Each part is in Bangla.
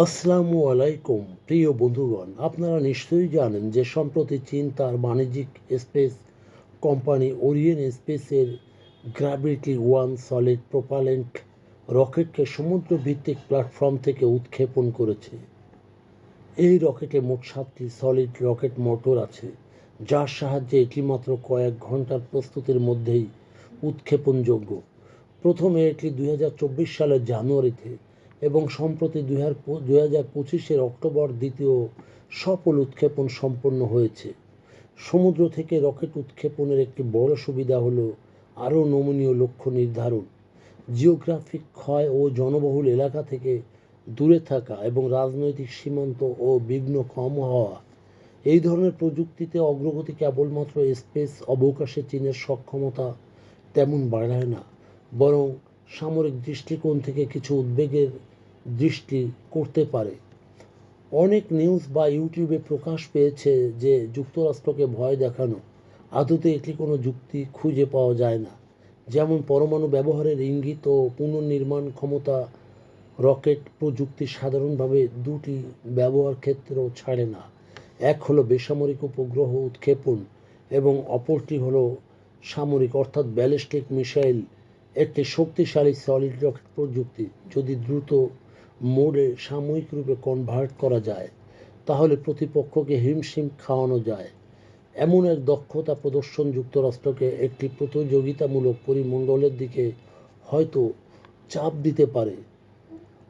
আসসালামু আলাইকুম, প্রিয় বন্ধুগণ। আপনারা নিশ্চয়ই জানেন যে সম্প্রতি চীন তার বাণিজ্যিক স্পেস কোম্পানি ওরিয়েন স্পেসের গ্র্যাভিটি ওয়ান সলিড প্রোপালেন্ট রকেটকে সমুদ্র ভিত্তিক প্ল্যাটফর্ম থেকে উৎক্ষেপণ করেছে। এই রকেটে মোট সাতটি সলিড রকেট মোটর আছে, যার সাহায্যে এটি মাত্র কয়েক ঘণ্টার প্রস্তুতির মধ্যেই উৎক্ষেপণযোগ্য। প্রথমে এটি দুই হাজার চব্বিশ সালের জানুয়ারিতে এবং সম্প্রতি দুই হাজার পঁচিশের অক্টোবর দ্বিতীয় সফল উৎক্ষেপণ সম্পন্ন হয়েছে। সমুদ্র থেকে রকেট উৎক্ষেপণের একটি বড় সুবিধা হলো আরও নমনীয় লক্ষ্য নির্ধারণ। জিওগ্রাফিক ক্ষয় ও জনবহুল এলাকা থেকে দূরে থাকা এবং রাজনৈতিক সীমান্ত ও বিঘ্ন কম হওয়া, এই ধরনের প্রযুক্তিতে অগ্রগতি কেবলমাত্র স্পেস অবকাশে চীনের সক্ষমতা তেমন বাড়ায় না, বরং সামরিক দৃষ্টিকোণ থেকে কিছু উদ্বেগের দৃষ্টি করতে পারে। অনেক নিউজ বা ইউটিউবে প্রকাশ পেয়েছে যে যুক্তরাষ্ট্রকে ভয় দেখানো। আদতে এটি কোনো যুক্তি খুঁজে পাওয়া যায় না। যেমন পরমাণু ব্যবহারের ইঙ্গিত ও পুনর্নির্মাণ ক্ষমতা রকেট প্রযুক্তি সাধারণভাবে দুটি ব্যবহার ক্ষেত্রেও ছাড়ে না। এক হলো বেসামরিক উপগ্রহ উৎক্ষেপণ এবং অপরটি হলো সামরিক, অর্থাৎ ব্যালিস্টিক মিসাইল, একটি শক্তিশালী সলিড রকেট প্রযুক্তি। যদি দ্রুত মোডে সাময়িক রূপে কনভার্ট করা যায়, তাহলে প্রতিপক্ষকে হিমশিম খাওয়ানো যায়। এমন এক দক্ষতা প্রদর্শন যুক্তরাষ্ট্রকে একটি প্রতিযোগিতামূলক পরিমণ্ডলের দিকে হয়তো চাপ দিতে পারে।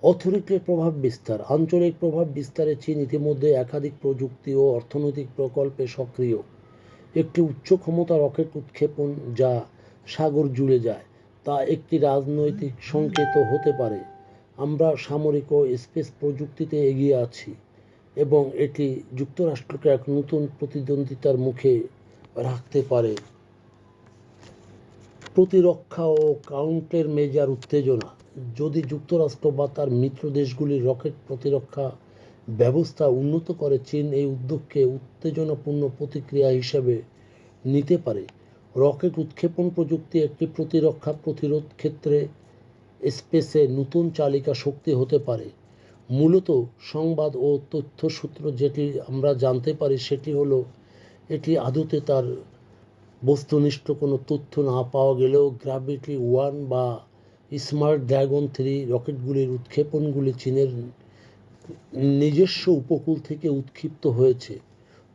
অথরিটির প্রভাব বিস্তার, আঞ্চলিক প্রভাব বিস্তারে চীন ইতিমধ্যে একাধিক প্রযুক্তি ও অর্থনৈতিক প্রকল্পে সক্রিয়। একটি উচ্চ ক্ষমতা রকেট উৎক্ষেপণ যা সাগর জুড়ে যায়, তা একটি রাজনৈতিক সংকেত হতে পারে। আমরা সামরিক ও স্পেস প্রযুক্তিতে এগিয়ে আছি এবং এটি যুক্তরাষ্ট্রকে এক নতুন প্রতিদ্বন্দ্বিতার মুখে রাখতে পারে। প্রতিরক্ষা ও কাউন্টের মেজার উত্তেজনা, যদি যুক্তরাষ্ট্র বা তার মিত্র দেশগুলির রকেট প্রতিরক্ষা ব্যবস্থা উন্নত করে, চীন এই উদ্যোগকে উত্তেজনাপূর্ণ প্রতিক্রিয়া হিসেবে নিতে পারে। রকেট উৎক্ষেপণ প্রযুক্তি একটি প্রতিরক্ষা প্রতিরোধ ক্ষেত্রে স্পেসে নতুন চালিকা শক্তি হতে পারে। মূলত সংবাদ ও তথ্য সূত্র যেটি আমরা জানতে পারি সেটি হলো, এটি আদতে তার বস্তুনিষ্ঠ কোনো তথ্য না পাওয়া গেলেও গ্র্যাভিটি ওয়ান বা স্মার্ট ড্রাগন থ্রি রকেটগুলির উৎক্ষেপণগুলি চীনের নিজস্ব উপকূল থেকে উৎক্ষিপ্ত হয়েছে।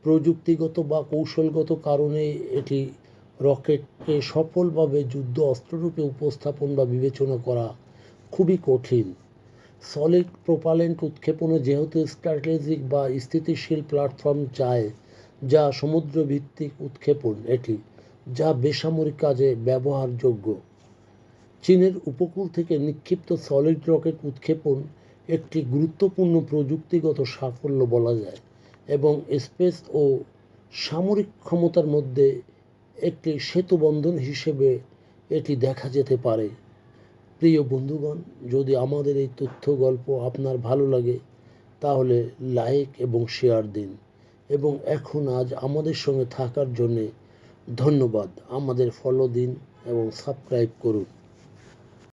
প্রযুক্তিগত বা কৌশলগত কারণে এটি রকেটকে সফলভাবে যুদ্ধ অস্ত্ররূপে উপস্থাপন বা বিবেচনা করা খুবই কঠিন। সলিড প্রোপালেন্ট উৎক্ষেপণে যেহেতু স্ট্র্যাটেজিক বা স্থিতিশীল প্ল্যাটফর্ম চায়, যা সমুদ্র ভিত্তিক উৎক্ষেপণ, এটি যা বেসামরিক কাজে ব্যবহারযোগ্য। চীনের উপকূল থেকে নিক্ষিপ্ত সলিড রকেট উৎক্ষেপণ একটি গুরুত্বপূর্ণ প্রযুক্তিগত সাফল্য বলা যায়, এবং স্পেস ও সামরিক ক্ষমতার মধ্যে একটি সেতুবন্ধন হিসেবে এটি দেখা যেতে পারে। প্রিয় বন্ধুগণ, যদি আমাদের এই তথ্য গল্প আপনার ভালো লাগে, তাহলে লাইক এবং শেয়ার দিন এবং এখন আজ আমাদের সঙ্গে থাকার জন্যে ধন্যবাদ। আমাদের ফলো দিন এবং সাবস্ক্রাইব করুন।